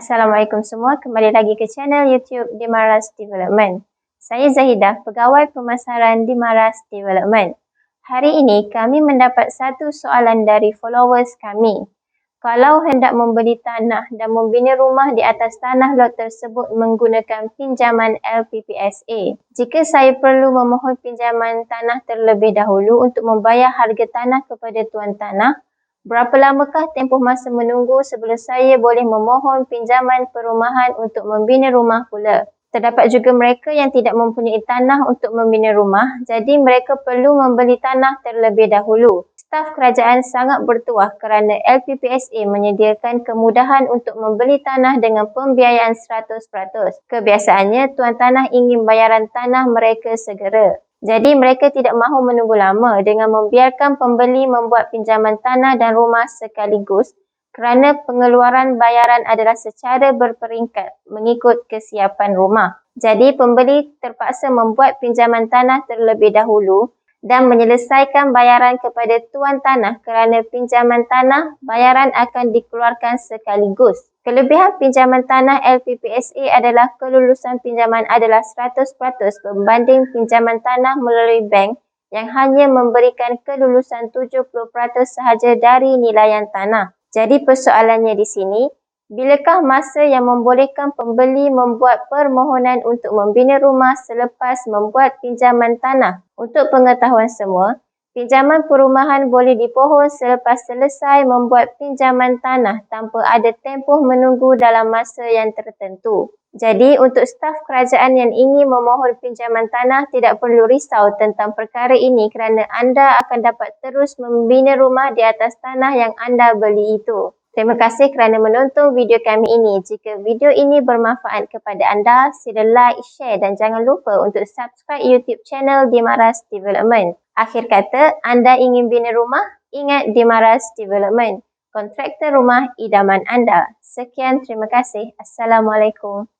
Assalamualaikum semua, kembali lagi ke channel YouTube Dimaras Development. Saya Zahidah, pegawai pemasaran Dimaras Development. Hari ini kami mendapat satu soalan dari followers kami. Kalau hendak membeli tanah dan membina rumah di atas tanah lot tersebut menggunakan pinjaman LPPSA, jika saya perlu memohon pinjaman tanah terlebih dahulu untuk membayar harga tanah kepada tuan tanah, Berapa lamakah tempoh masa menunggu sebelum saya boleh memohon pinjaman perumahan untuk membina rumah pula? Terdapat juga mereka yang tidak mempunyai tanah untuk membina rumah, jadi mereka perlu membeli tanah terlebih dahulu. Staf kerajaan sangat bertuah kerana LPPSA menyediakan kemudahan untuk membeli tanah dengan pembiayaan 100%. Kebiasaannya, tuan tanah ingin bayaran tanah mereka segera. Jadi mereka tidak mahu menunggu lama dengan membiarkan pembeli membuat pinjaman tanah dan rumah sekaligus kerana pengeluaran bayaran adalah secara berperingkat mengikut kesiapan rumah. Jadi pembeli terpaksa membuat pinjaman tanah terlebih dahulu dan menyelesaikan bayaran kepada tuan tanah kerana pinjaman tanah bayaran akan dikeluarkan sekaligus. Kelebihan pinjaman tanah LPPSA adalah kelulusan pinjaman adalah 100% berbanding pinjaman tanah melalui bank yang hanya memberikan kelulusan 70% sahaja dari nilaian tanah. Jadi persoalannya di sini, bilakah masa yang membolehkan pembeli membuat permohonan untuk membina rumah selepas membuat pinjaman tanah? Untuk pengetahuan semua, Pinjaman perumahan boleh dipohon selepas selesai membuat pinjaman tanah tanpa ada tempoh menunggu dalam masa yang tertentu. Jadi untuk staf kerajaan yang ingin memohon pinjaman tanah tidak perlu risau tentang perkara ini kerana anda akan dapat terus membina rumah di atas tanah yang anda beli itu. Terima kasih kerana menonton video kami ini. Jika video ini bermanfaat kepada anda, sila like, share dan jangan lupa untuk subscribe YouTube channel Dimaras Development. Akhir kata, anda ingin bina rumah? Ingat Dimaras Development. Kontraktor rumah idaman anda. Sekian, terima kasih. Assalamualaikum.